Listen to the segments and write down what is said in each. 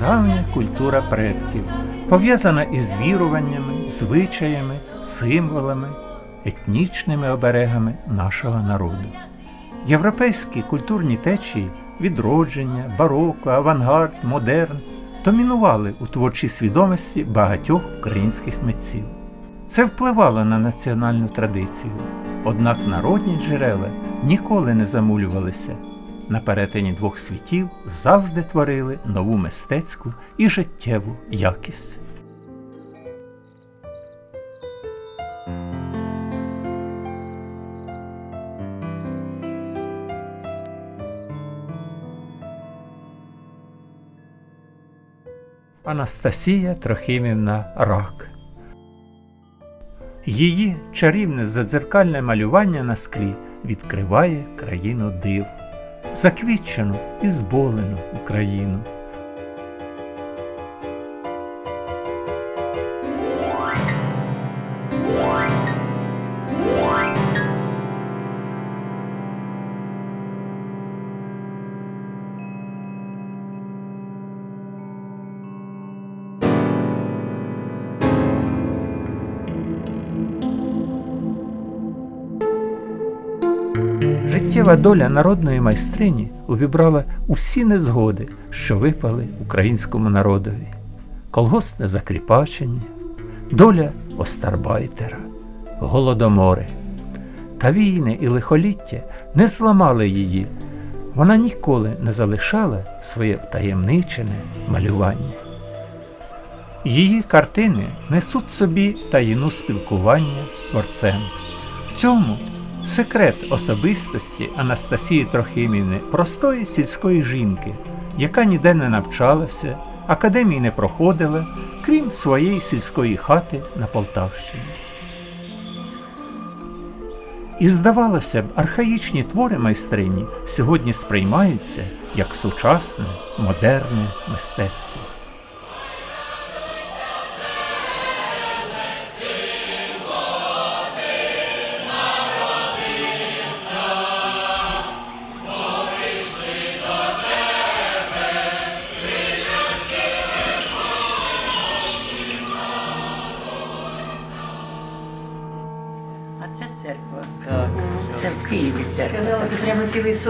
Прадавня культура предків, пов'язана із віруваннями, звичаями, символами, етнічними оберегами нашого народу. Європейські культурні течії відродження, бароко, авангард, модерн домінували у творчій свідомості багатьох українських митців. Це впливало на національну традицію, однак народні джерела ніколи не замулювалися. На перетині двох світів завжди творили нову мистецьку і життєву якість. Анастасія Трохимівна Рак. Її чарівне задзеркальне малювання на склі відкриває країну див, заквітчену і зболену Україну. Життєва доля народної майстрині увібрала усі незгоди, що випали українському народові: колгоспне закріпачення, доля остарбайтера, голодомори. Та війни і лихоліття не зламали її. Вона ніколи не залишала своє втаємничене малювання. Її картини несуть собі таїну спілкування з творцем. В цьому секрет особистості Анастасії Трохимівни, простої сільської жінки, яка ніде не навчалася, академії не проходила, крім своєї сільської хати на Полтавщині. І здавалося б, архаїчні твори майстрині сьогодні сприймаються як сучасне, модерне мистецтво.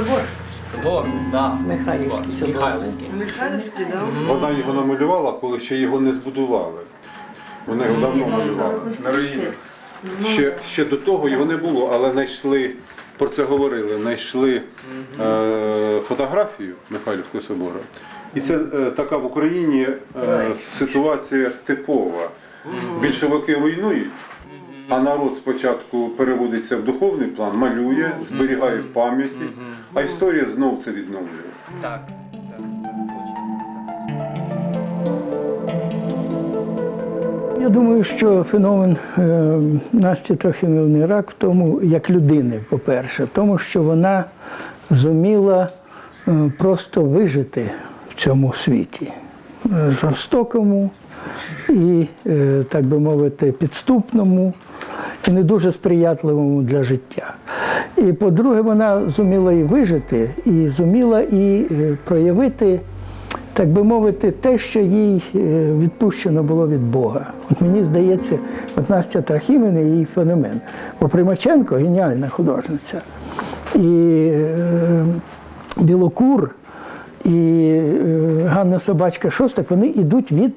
Собор. Собор, да. Михайлівський собор. Михайлівський. Михайлівський, да? Вона його намалювала, коли ще його не збудували. Вона його давно малювала. На руїні. Ще, ще до того його не було, але знайшли, про це говорили, знайшли е, фотографію Михайлівського собору. І це е, така в Україні е, ситуація типова. Більшовики руйнують, а народ спочатку переводиться в духовний план, малює, зберігає в пам'яті, а історія знов це відновлює. Так. Я думаю, що феномен е, Насті Трохимівни рак в тому, як людини, по-перше, тому, що вона зуміла е, просто вижити в цьому світі Е, жорстокому і, е, так би мовити, підступному не дуже сприятливому для життя. І по-друге, вона зуміла і вижити, і зуміла і е, проявити так би мовити, те, що їй е, відпущено було від Бога. От мені здається, от Настя Трахіміна її феномен. Бо Примаченко геніальна художниця. І е, Білокур, і Ганна Собачка Шостак, вони йдуть від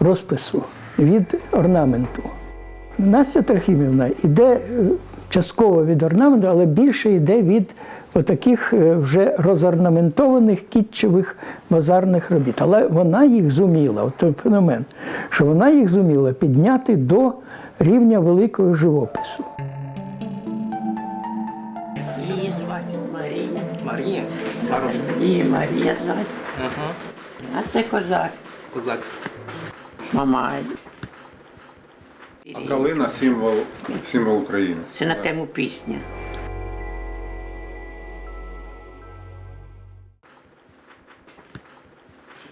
розпису, від орнаменту. Настя Трохимівна йде е, частково від орнаменту, але більше йде від отаких е, вже розорнаментованих кітчевих базарних робіт. Але вона їх зуміла, от той феномен, що вона їх зуміла підняти до рівня великого живопису. Її звати Марія. Марія. Хороша. Її Марія звати. Ага. А це козак. Козак. Мамай. А калина символ, символ України. Це на тему пісня.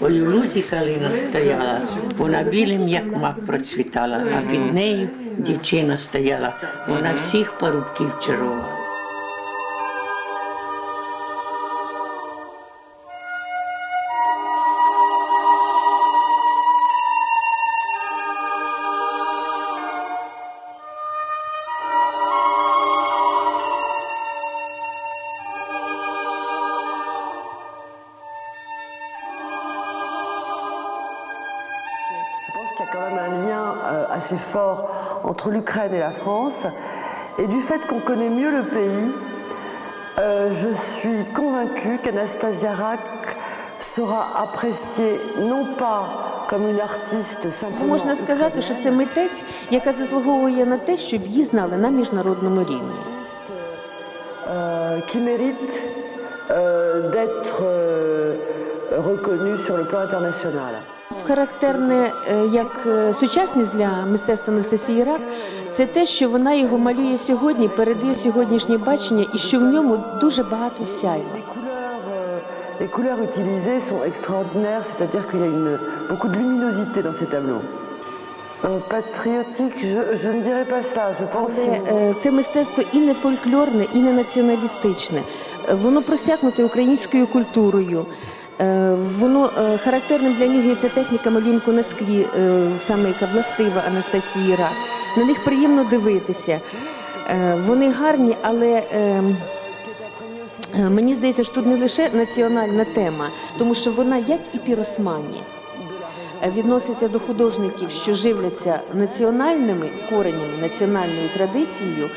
Ой, у лузі калина стояла, вона білим, як мак процвітала, а під нею дівчина стояла, вона всіх парубків чарувала. assez fort entre l'Ukraine et la France. Et du fait qu'on connaît mieux le pays, euh, je suis convaincue qu'Anastasia Rack sera appréciée non pas comme une artiste simplement. Можна сказати, що це митець, яка заслуговує на те, щоб її знали на міжнародному рівні. euh, qui mérite euh, d'être euh, reconnue sur le plan international. Характерне е, як е, сучасність для мистецтва Анастасії Рак, це те, що вона його малює сьогодні, передає сьогоднішнє бачення, і що в ньому дуже багато сяйва. Les couleurs, euh, les couleurs utilisées sont extraordinaires, c'est-à-dire qu'il y a une, beaucoup de luminosité dans ces tableaux. Euh, patriotique, je, je ne dirais pas ça. Je pense Але е, це мистецтво і не фольклорне, і не націоналістичне. Воно просякнуте українською культурою. Е, Воно е, характерним для нього є ця техніка малюнку на склі, е, саме яка властива Анастасії Рак. На них приємно дивитися. Вони гарні, але е, е, мені здається, що тут не лише національна тема, тому що вона, як і піросмані, відноситься до художників, що живляться національними коренями, національною традицією,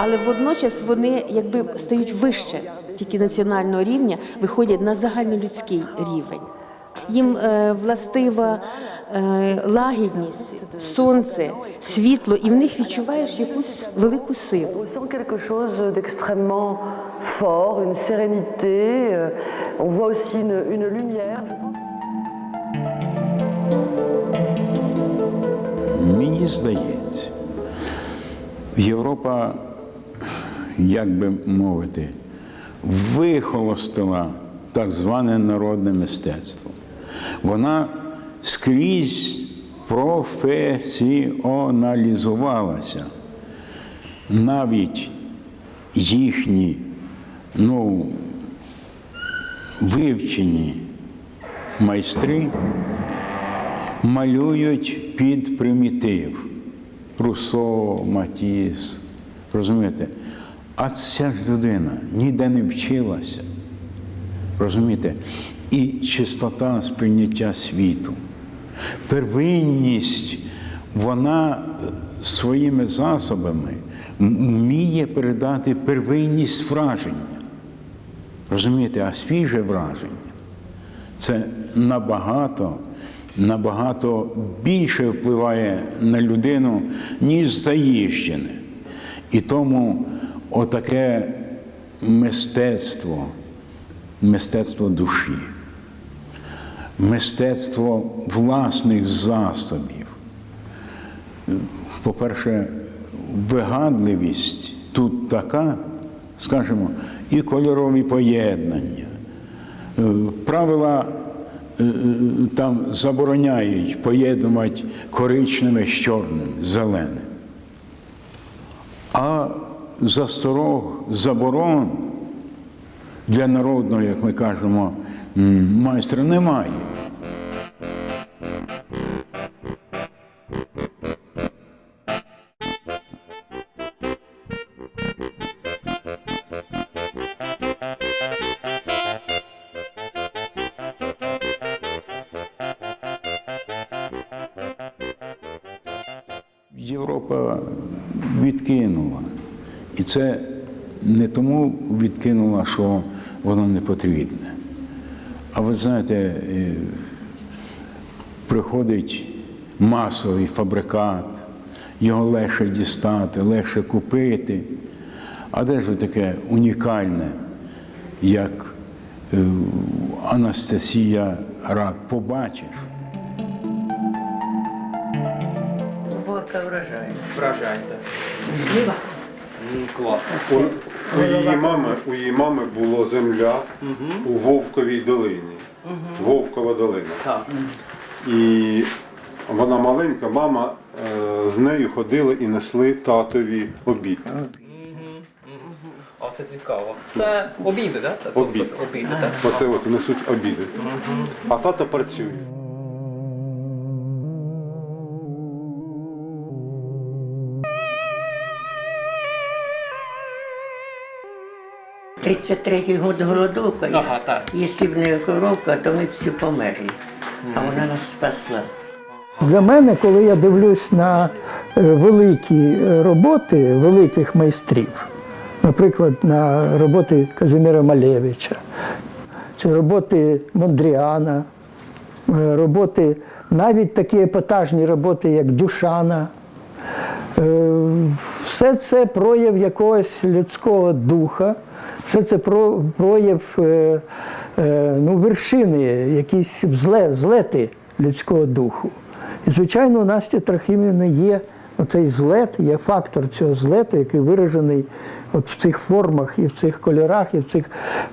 але водночас вони якби стають вище тільки національного рівня, виходять на загальнолюдський рівень. Їм е, властива е, лагідність, сонце, світло, і в них відчуваєш якусь велику силу. euh, Мені здається, Європа, як би мовити, вихолостила так зване народне мистецтво. Вона скрізь професіоналізувалася. Навіть їхні ну, вивчені майстри малюють під примітив. Руссо, Матіс, розумієте? А ця ж людина ніде не вчилася. Розумієте? І чистота сприйняття світу. Первинність, вона своїми засобами вміє передати первинність враження. Розумієте, а свіже враження це набагато, набагато більше впливає на людину, ніж заїжджене. І тому отаке мистецтво, мистецтво душі, мистецтво власних засобів. По-перше, вигадливість тут така, скажімо, і кольорові поєднання. Правила е, е, там забороняють поєднувати коричневе з чорним, зеленим. А засторог заборон для народного, як ми кажемо, майстра немає. Європа відкинула. І це не тому відкинула, що воно не потрібне. А ви знаєте, е, приходить масовий фабрикат, його легше дістати, легше купити. А де ж ви таке унікальне, як е, Анастасія Рак побачиш? Уборка врожаю. Вражайте. Жнива. Клас. У, у, її мами, у її мами було земля у Вовковій долині. Вовкова долина. Так. І вона маленька, мама е, з нею ходили і несли татові обід. А це цікаво. Це обіди, так? Обід. Обіди, так? Оце от несуть обіди. А тато працює. Тридцять третій год голодовка. Ага, так. Якщо б не коровка, то ми б всі померли. А вона нас спасла. Для мене, коли я дивлюсь на е, великі е, роботи великих майстрів, наприклад, на роботи Казиміра Малевича, чи роботи Мондріана, е, роботи, навіть такі епатажні роботи, як Дюшана, все це прояв якогось людського духа, все це про- прояв е, е, ну, вершини, якісь зле, злети людського духу. І, звичайно, у Насті Трохимівни є оцей злет, є фактор цього злету, який виражений от в цих формах, і в цих кольорах, і в цих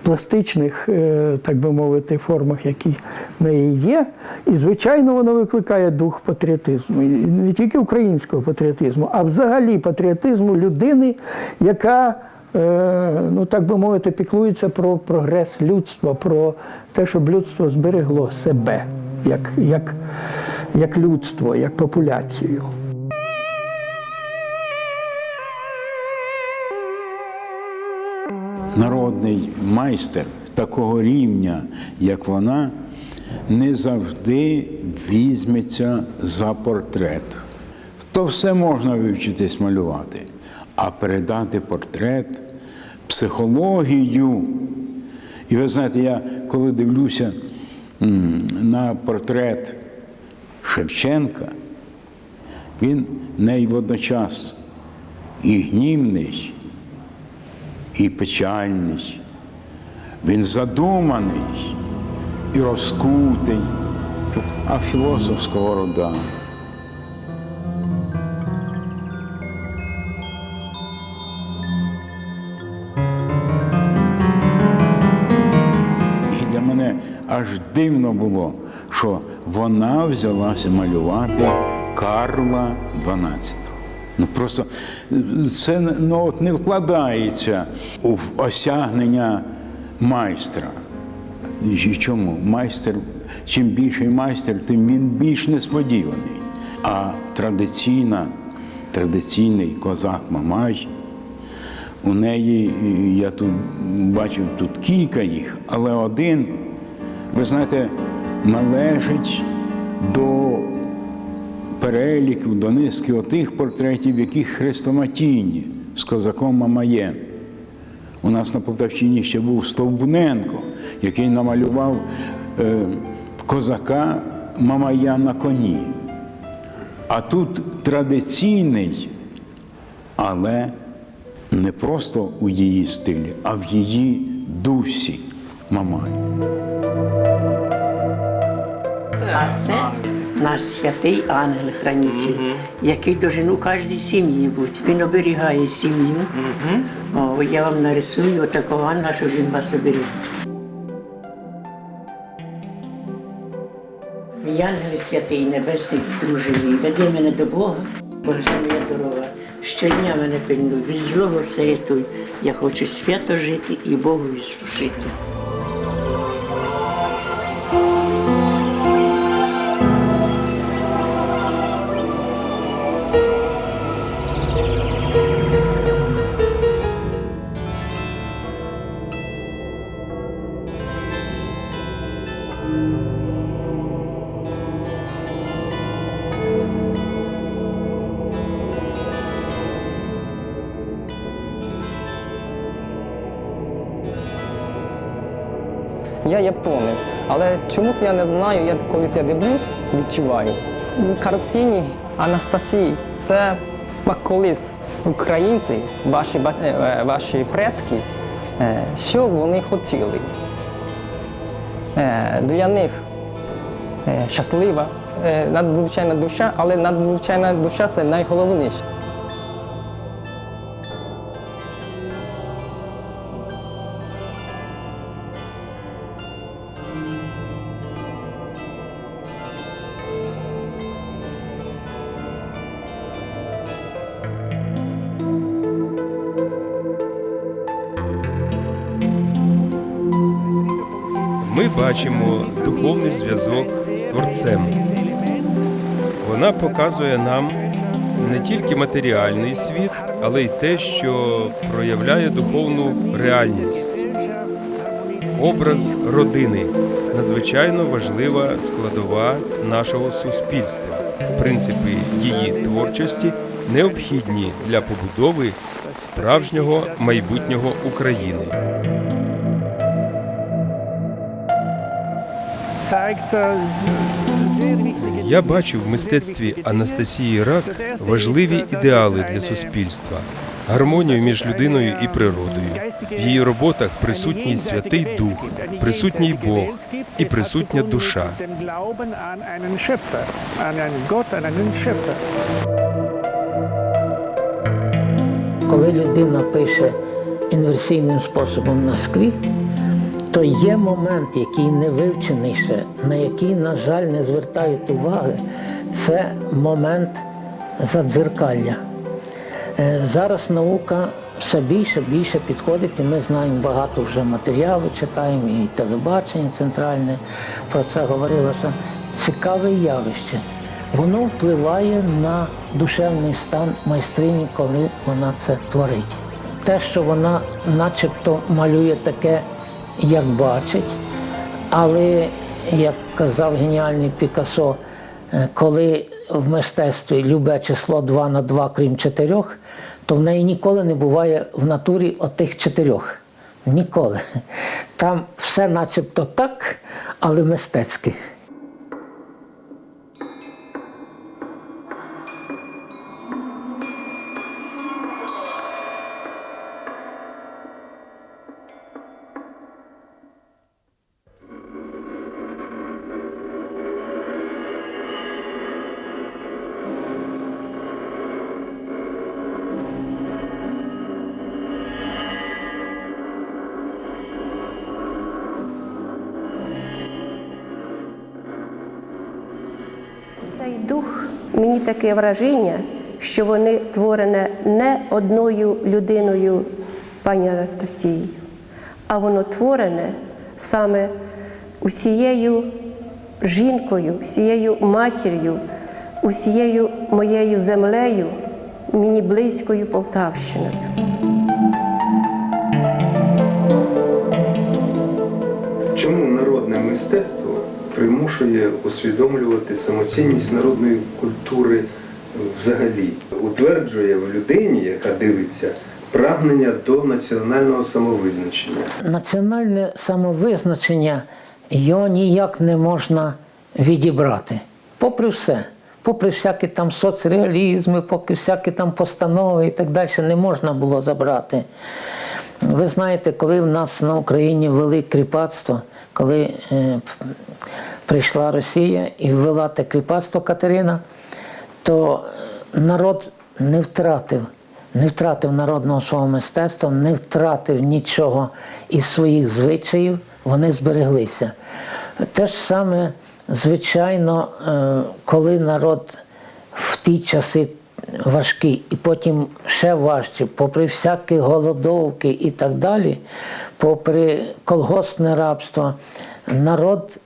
пластичних, е, так би мовити, формах, які в неї є. І, звичайно, воно викликає дух патріотизму. І не тільки українського патріотизму, а взагалі патріотизму людини, яка, е, ну так би мовити, піклується про прогрес людства, про те, щоб людство зберегло себе як, як, як людство, як популяцію. Народний майстер такого рівня, як вона, не завжди візьметься за портрет. То все можна вивчитись малювати, а передати портрет, психологію. І ви знаєте, я коли дивлюся на портрет Шевченка, він не водночас і гнівний, і печальний. Він задуманий і розкутий, а філософ сковорода. І для мене аж дивно було, що вона взялася малювати Карла XII. Ну просто це ну, от не вкладається у осягнення майстра. І чому? Майстер, чим більший майстер, тим він більш несподіваний. А традиційна, традиційний козак Мамай, у неї, я тут бачив тут кілька їх, але один, ви знаєте, належить до переліку, до низки отих портретів, яких хрестоматійні з козаком Мамаєм. У нас на Полтавщині ще був Стовбуненко, який намалював е, козака Мамая на коні. А тут традиційний, але не просто у її стилі, а в її дусі Мамай. А це наш святий ангел-хранитель, який должен у кожній сім'ї бути. Він оберігає сім'ю. О, я вам нарисую отакого ангела, щоб він вас оберіг. Мій ангел святий, небесний друже мій, веди мене до Бога, бо це моя дорога. Щодня мене пильнуй, від злого все рятуй. Я хочу свято жити і Богу служити. Я японець, але чомусь я не знаю, я колись я дивлюсь, відчуваю. У картині Анастасії це колись українці, ваші, е, е, ваші предки, е, що вони хотіли. Для них щаслива, надзвичайна душа, але надзвичайна душа це найголовніше. Ми бачимо духовний зв'язок з Творцем. Вона показує нам не тільки матеріальний світ, але й те, що проявляє духовну реальність. Образ родини, надзвичайно важлива складова нашого суспільства. Принципи її творчості необхідні для побудови справжнього майбутнього України. Я бачу в мистецтві Анастасії Рак важливі ідеали для суспільства, гармонію між людиною і природою. В її роботах присутній Святий Дух, присутній Бог і присутня душа. Коли людина пише інверсійним способом на склі, то є момент, який не вивчений ще, на який, на жаль, не звертають уваги, це момент задзеркалля. Е, Зараз наука все більше більше підходить, і ми знаємо багато вже матеріалу, читаємо, і телебачення центральне про це говорилося. Цікаве явище. Воно впливає на душевний стан майстрині, коли вона це творить. Те, що вона начебто малює таке, як бачить, але, як казав геніальний Пікассо, е, коли в мистецтві любе число 2 на 2, крім чотирьох, то в неї ніколи не буває в натурі отих чотирьох. Ніколи. Там все начебто так, але мистецьке. Цей дух, мені таке враження, що вони творене не одною людиною, пані Анастасією, а воно творене саме усією жінкою, всією матір'ю, усією моєю землею, мені близькою Полтавщиною. Чому народне мистецтво примушує усвідомлювати самоцінність народної культури взагалі? Утверджує в людині, яка дивиться, прагнення до національного самовизначення. Національне самовизначення його ніяк не можна відібрати. Попри все, попри всякі там соцреалізми, поки всякі там постанови і так далі, не можна було забрати. Ви знаєте, коли в нас на Україні ввели кріпацтво, коли е, прийшла Росія і ввела те кріпацтво Катерина, то народ не втратив, не втратив народного свого мистецтва, не втратив нічого із своїх звичаїв, вони збереглися. Те ж саме, звичайно, е, коли народ в ті часи важкі, і потім ще важче, попри всякі голодовки і так далі, попри колгоспне рабство, народ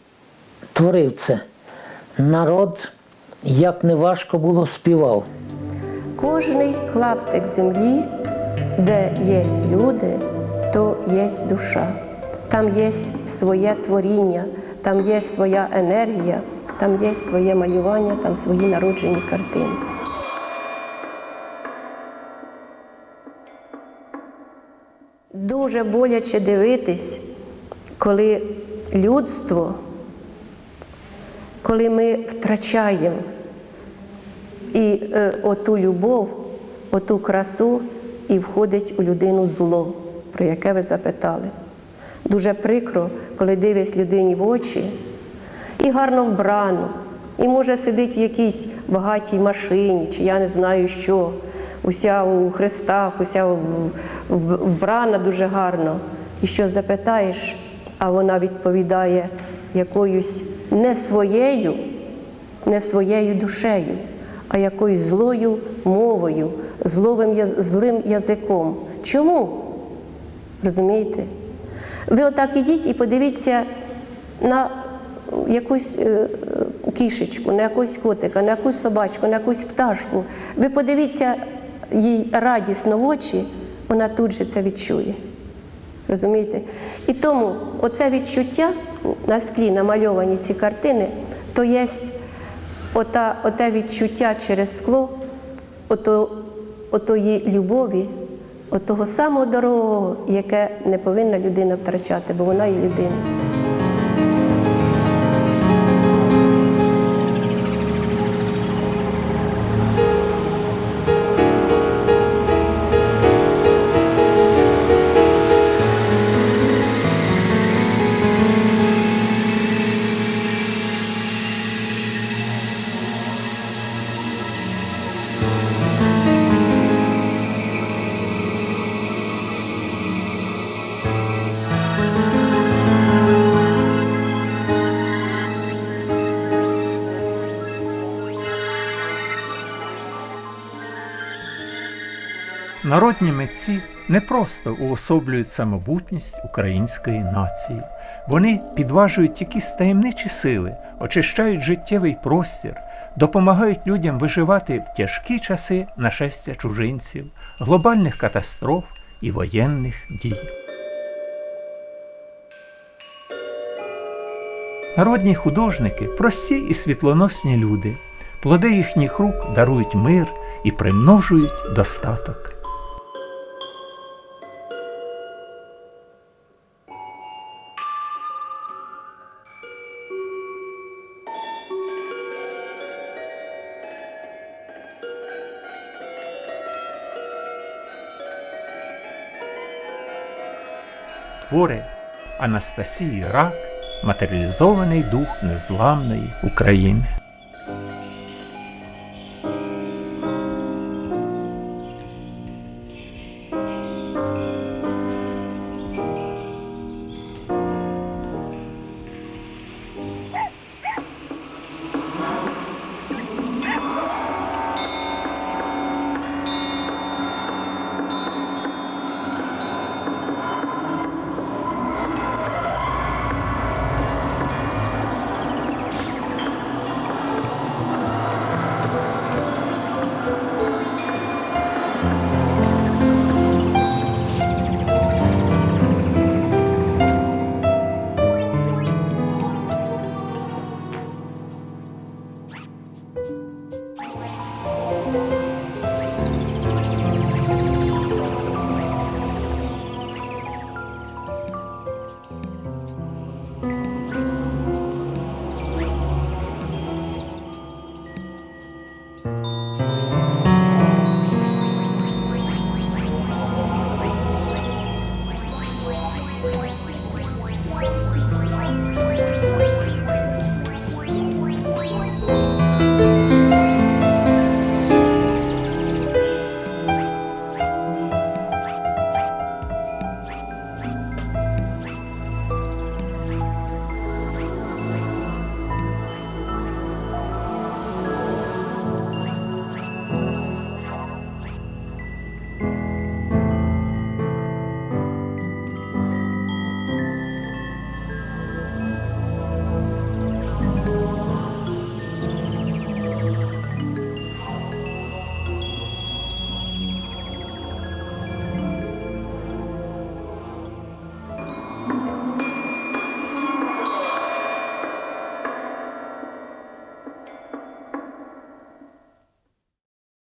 творив це. Народ, як не важко було, співав. Кожний клаптик землі, де є люди, то є душа. Там є своє творіння, там є своя енергія, там є своє малювання, там свої народжені картини. Дуже боляче дивитись, коли людство, коли ми втрачаємо і е, оту любов, оту красу, і входить у людину зло, про яке ви запитали. Дуже прикро, коли дивись людині в очі і гарно вбрану, і може сидить в якійсь багатій машині, чи я не знаю що, уся у хрестах, уся вбрана дуже гарно. І що запитаєш, а вона відповідає якоюсь не своєю, не своєю душею, а якоюсь злою мовою, зловим, злим язиком. Чому? Розумієте? Ви отак ідіть і подивіться на якусь е, кішечку, на якусь котика, на якусь собачку, на якусь пташку. Ви подивіться їй радісно в очі, вона тут же це відчує. Розумієте? І тому оце відчуття на склі намальовані ці картини, то є ота, оте відчуття через скло, ото, отої любові, отого самого дорогого, яке не повинна людина втрачати, бо вона є людина. Народні митці не просто уособлюють самобутність української нації. Вони підважують якісь таємничі сили, очищають життєвий простір, допомагають людям виживати в тяжкі часи нашестя чужинців, глобальних катастроф і воєнних дій. Народні художники прості і світлоносні люди. Плоди їхніх рук дарують мир і примножують достаток. Твори Анастасії Рак матеріалізований дух незламної України.